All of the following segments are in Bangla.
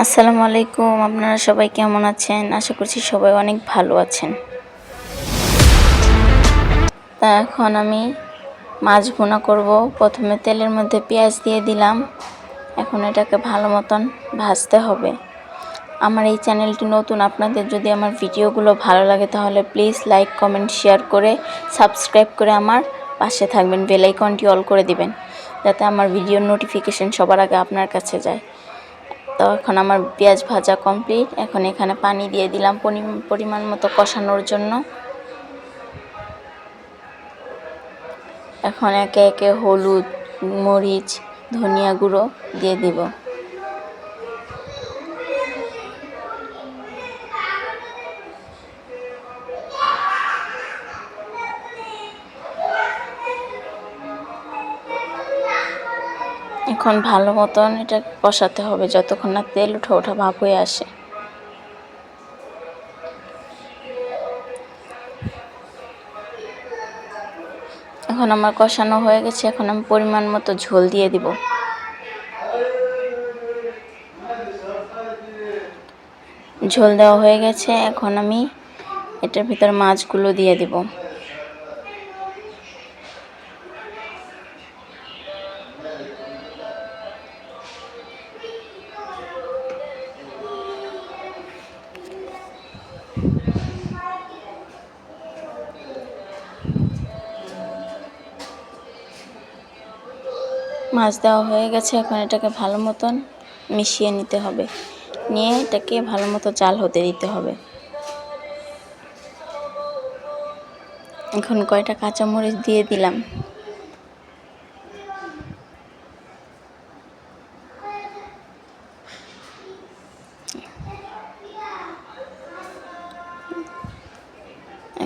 আসসালামু আলাইকুম, আপনারা সবাই কেমন আছেন? আশা করছি সবাই অনেক ভালো আছেন। তা এখন আমি মাছ ভুনা করব। প্রথমে তেলের মধ্যে পেঁয়াজ দিয়ে দিলাম। এখন এটাকে ভালো মতন ভাজতে হবে। আমার এই চ্যানেলটি নতুন, আপনাদের যদি আমার ভিডিওগুলো ভালো লাগে তাহলে প্লিজ লাইক, কমেন্ট, শেয়ার করে সাবস্ক্রাইব করে আমার পাশে থাকবেন। বেল আইকনটি অল করে দিবেন, যাতে আমার ভিডিওর নোটিফিকেশন সবার আগে আপনার কাছে যায়। তো এখন আমার পেঁয়াজ ভাজা কমপ্লিট এখন এখানে পানি দিয়ে দিলাম পরিমাণ মতো কষানোর জন্য। এখন একে একে হলুদ, মরিচ, ধনিয়া গুঁড়ো দিয়ে দিব। এখন ভালো মতন এটা কষাতে হবে যতক্ষণ না তেল উঠা ওঠা ভাব হয়ে আসে। এখন আমার কষানো হয়ে গেছে, এখন আমি পরিমাণ মতো ঝোল দিয়ে দিব। ঝোল দেওয়া হয়ে গেছে, এখন আমি এটার ভিতর মাছগুলো দিয়ে দিব। মাছ দেওয়া হয়ে গেছে, এখন এটাকে ভালো মতন মিশিয়ে নিতে হবে। নিয়ে এটাকে ভালো মতো জাল হতে দিতে হবে। এখন কয়টা কাঁচামরিচ দিয়ে দিলাম।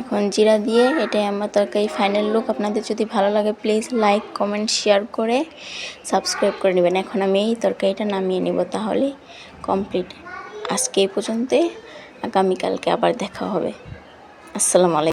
এখন জিরা দিয়ে এটাই আমার তরকারি ফাইনাল লুক আপনাদের যদি ভালো লাগে প্লিজ লাইক কমেন্ট শেয়ার করে সাবস্ক্রাইব করে নেবেন। এখন আমি এই তরকারিটা নামিয়ে নেব তাহলে কমপ্লিট আজকে এই পর্যন্তই। আগামীকালকে আবার দেখা হবে। আসসালামু আলাইকুম।